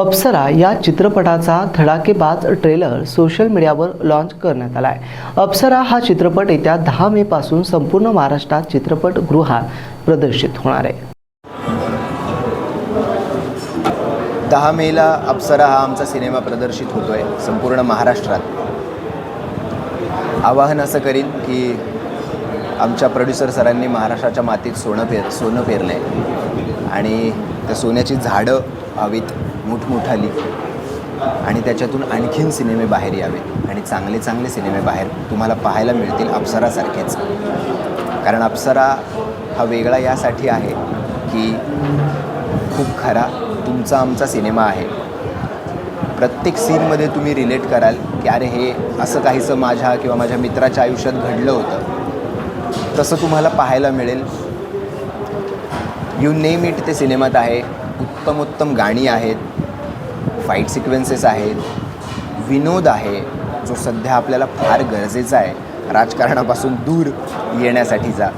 अप्सरा या चित्रपटाचा धडाकेबाज ट्रेलर सोशल मीडियावर लॉन्च करण्यात आला आहे अप्सरा हा चित्रपट येत्या दहा मे पासून संपूर्ण महाराष्ट्रात चित्रपटगृहात प्रदर्शित होणार आहे. दहा मेला अप्सरा हा आमचा सिनेमा प्रदर्शित होतो आहे संपूर्ण महाराष्ट्रात. आवाहन असं करीन की आमच्या प्रोड्युसर सरांनी महाराष्ट्राच्या मातीत सोनं पेर सोनं पेरलं आहे आणि त्या सोन्याची झाडं व्हावेत मोठमोठाली आणि त्याच्यातून आणखीन सिनेमे बाहेर यावेत. आणि चांगले चांगले सिनेमे बाहेर तुम्हाला पाहायला मिळतील अप्सरासारखेच. कारण अप्सरा हा वेगळा यासाठी आहे की खूप खरा तुमचा आमचा सिनेमा आहे. प्रत्येक सीनमध्ये तुम्ही रिलेट कराल की अरे हे असं काहीसं माझ्या किंवा माझ्या मित्राच्या आयुष्यात घडलं होतं. तसं तुम्हाला पाहायला मिळेल. यू नेम इट ते सिनेमात आहे. उत्तम उत्तम गाणी आहेत फाईट सिक्वेन्सेस आहेत विनोद आहे जो सध्या आपल्याला फार गरजेचा आहे राजकारणापासून दूर येण्यासाठीचा.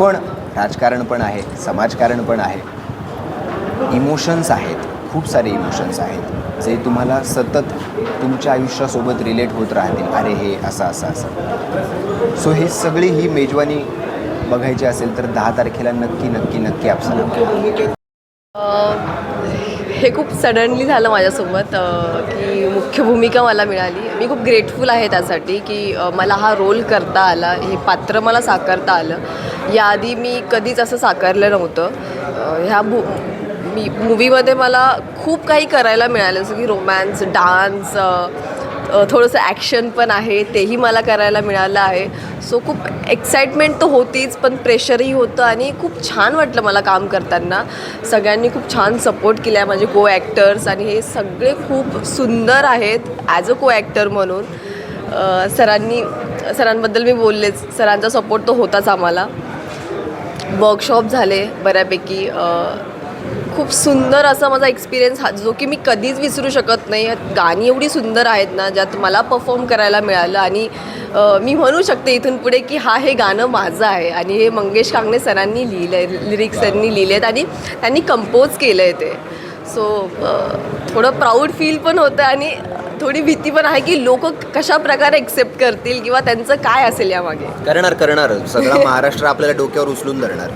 पण राजकारण पण आहे समाजकारण पण आहे. इमोशन्स आहेत खूप सारे इमोशन्स आहेत जे तुम्हाला सतत तुमच्या आयुष्यासोबत रिलेट होत राहतील. अरे हे असं असं असं. सो हे सगळी ही मेजवानी बघायची असेल तर दहा तारखेला नक्की नक्की नक्की आपण हे खूप सडनली झालं माझ्यासोबत की मुख्य भूमिका मला मिळाली. मी खूप ग्रेटफुल आहे त्यासाठी की मला हा रोल करता आला हे पात्र मला साकारता आलं. याआधी मी कधीच असं साकारलं नव्हतं. ह्या भू मी मूवीमध्ये मला खूप काही करायला मिळालं जसं की रोमॅन्स डान्स थोडंसं ॲक्शन पण आहे तेही मला करायला मिळालं आहे. सो खूप एक्साइटमेंट तर होतीच पण प्रेशरही होतं आणि खूप छान वाटलं मला काम करताना. सगळ्यांनी खूप छान सपोर्ट केला आहे माझे को ॲक्टर्स आणि हे सगळे खूप सुंदर आहेत ॲज अ को ॲक्टर म्हणून सरांनी सरांबद्दल मी बोललेच सरांचा सपोर्ट तो होताच आम्हाला. वर्कशॉप झाले बऱ्यापैकी खूप सुंदर असा माझा एक्सपिरियन्स हा जो की मी कधीच विसरू शकत नाही. गाणी एवढी सुंदर आहेत ना ज्यात मला परफॉर्म करायला मिळालं आणि मी म्हणू शकते इथून पुढे की हा हे गाणं माझं आहे आणि हे मंगेश कांगणे सरांनी लिहिलं आहे लिरिक्स त्यांनी लिहिले आहेत आणि त्यांनी कंपोज केलं आहे ते सो थोडं प्राऊड फील पण होतं आणि थोडी भीती पण आहे की लोक कशा प्रकारे एक्सेप्ट करतील किंवा त्यांचं काय असेल यामागे. करणार करणार. सगळा महाराष्ट्र आपल्याला डोक्यावर उचलून धरणार.